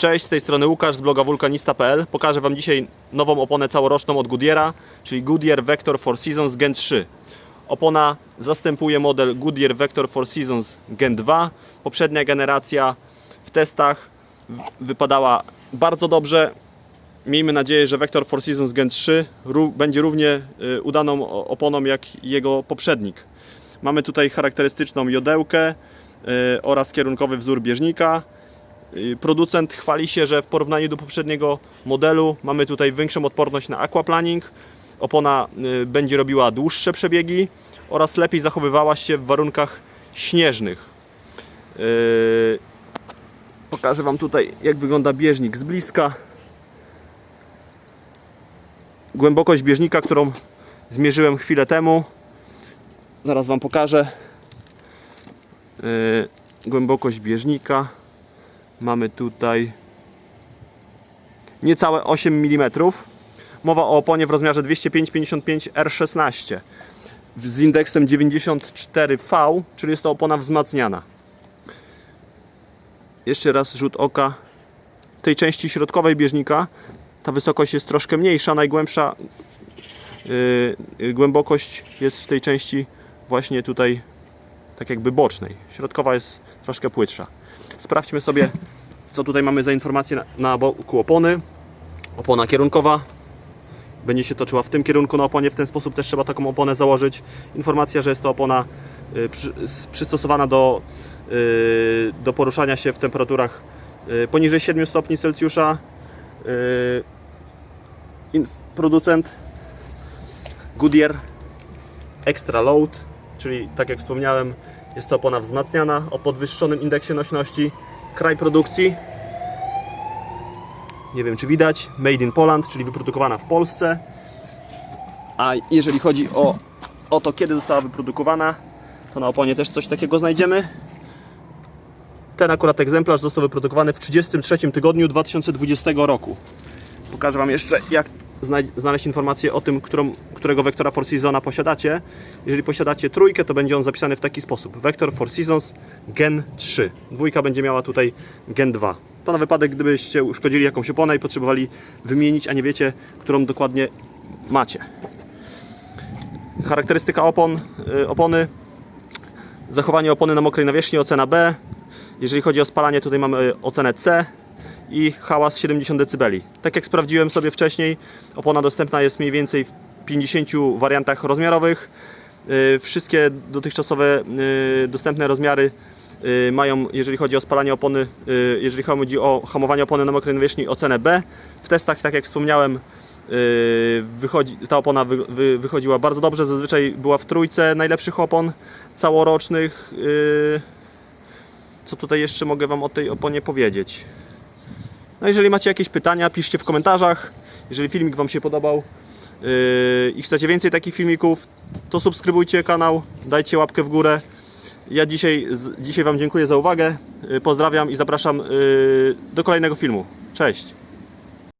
Cześć, z tej strony Łukasz z bloga wulkanista.pl. Pokażę Wam dzisiaj nową oponę całoroczną od Goodyeara, czyli Goodyear Vector 4 Seasons Gen 3. Opona zastępuje model Goodyear Vector 4 Seasons Gen 2. Poprzednia generacja w testach wypadała bardzo dobrze. Miejmy nadzieję, że Vector 4 Seasons Gen 3 ró- będzie równie y, udaną oponą jak jego poprzednik. Mamy tutaj charakterystyczną jodełkę y, oraz kierunkowy wzór bieżnika. Y, Producent chwali się, że w porównaniu do poprzedniego modelu mamy tutaj większą odporność na aquaplaning. Opona y, będzie robiła dłuższe przebiegi oraz lepiej zachowywała się w warunkach śnieżnych. Y, Pokażę Wam tutaj jak wygląda bieżnik z bliska. Głębokość bieżnika, którą zmierzyłem chwilę temu. Zaraz Wam pokażę. Głębokość bieżnika mamy tutaj niecałe 8 mm. Mowa o oponie w rozmiarze 205-55 R16 z indeksem 94V, czyli jest to opona wzmacniana. Jeszcze raz rzut oka w tej części środkowej bieżnika. Ta wysokość jest troszkę mniejsza, najgłębsza yy, głębokość jest w tej części właśnie tutaj tak jakby bocznej. Środkowa jest troszkę płytsza. Sprawdźmy sobie, co tutaj mamy za informacje na, na boku opony. Opona kierunkowa będzie się toczyła w tym kierunku na oponie, w ten sposób też trzeba taką oponę założyć. Informacja, że jest to opona y, przystosowana do, y, do poruszania się w temperaturach y, poniżej 7 stopni Celsjusza. Producent Goodyear Extra Load, czyli tak jak wspomniałem, jest to opona wzmacniana o podwyższonym indeksie nośności. Kraj produkcji. Nie wiem czy widać. Made in Poland, czyli wyprodukowana w Polsce. A jeżeli chodzi o, o to, kiedy została wyprodukowana, to na oponie też coś takiego znajdziemy. Ten akurat egzemplarz został wyprodukowany w 33 tygodniu 2020 roku. Pokażę Wam jeszcze, jak znaleźć informację o tym, którą, którego Vectora Four Seasona posiadacie. Jeżeli posiadacie trójkę, to będzie on zapisany w taki sposób. Vector Four Seasons Gen 3. Dwójka będzie miała tutaj Gen 2. To na wypadek, gdybyście uszkodzili jakąś oponę i potrzebowali wymienić, a nie wiecie, którą dokładnie macie. Charakterystyka opon, y, opony. Zachowanie opony na mokrej nawierzchni, ocena B. Jeżeli chodzi o spalanie, tutaj mamy ocenę C i hałas 70 dB. Tak jak sprawdziłem sobie wcześniej, opona dostępna jest mniej więcej w 50 wariantach rozmiarowych. Yy, Wszystkie dotychczasowe yy, dostępne rozmiary yy, mają, jeżeli chodzi o spalanie opony, jeżeli chodzi o hamowanie opony na mokrej nawierzchni, ocenę B. W testach, tak jak wspomniałem, wychodzi, ta opona wy, wy, wychodziła bardzo dobrze. Zazwyczaj była w trójce najlepszych opon całorocznych. Co tutaj jeszcze mogę Wam o tej oponie powiedzieć? No jeżeli macie jakieś pytania, piszcie w komentarzach. Jeżeli filmik Wam się podobał yy, i chcecie więcej takich filmików, to subskrybujcie kanał, dajcie łapkę w górę. Ja dzisiaj, dzisiaj Wam dziękuję za uwagę. Yy, Pozdrawiam i zapraszam yy, do kolejnego filmu. Cześć!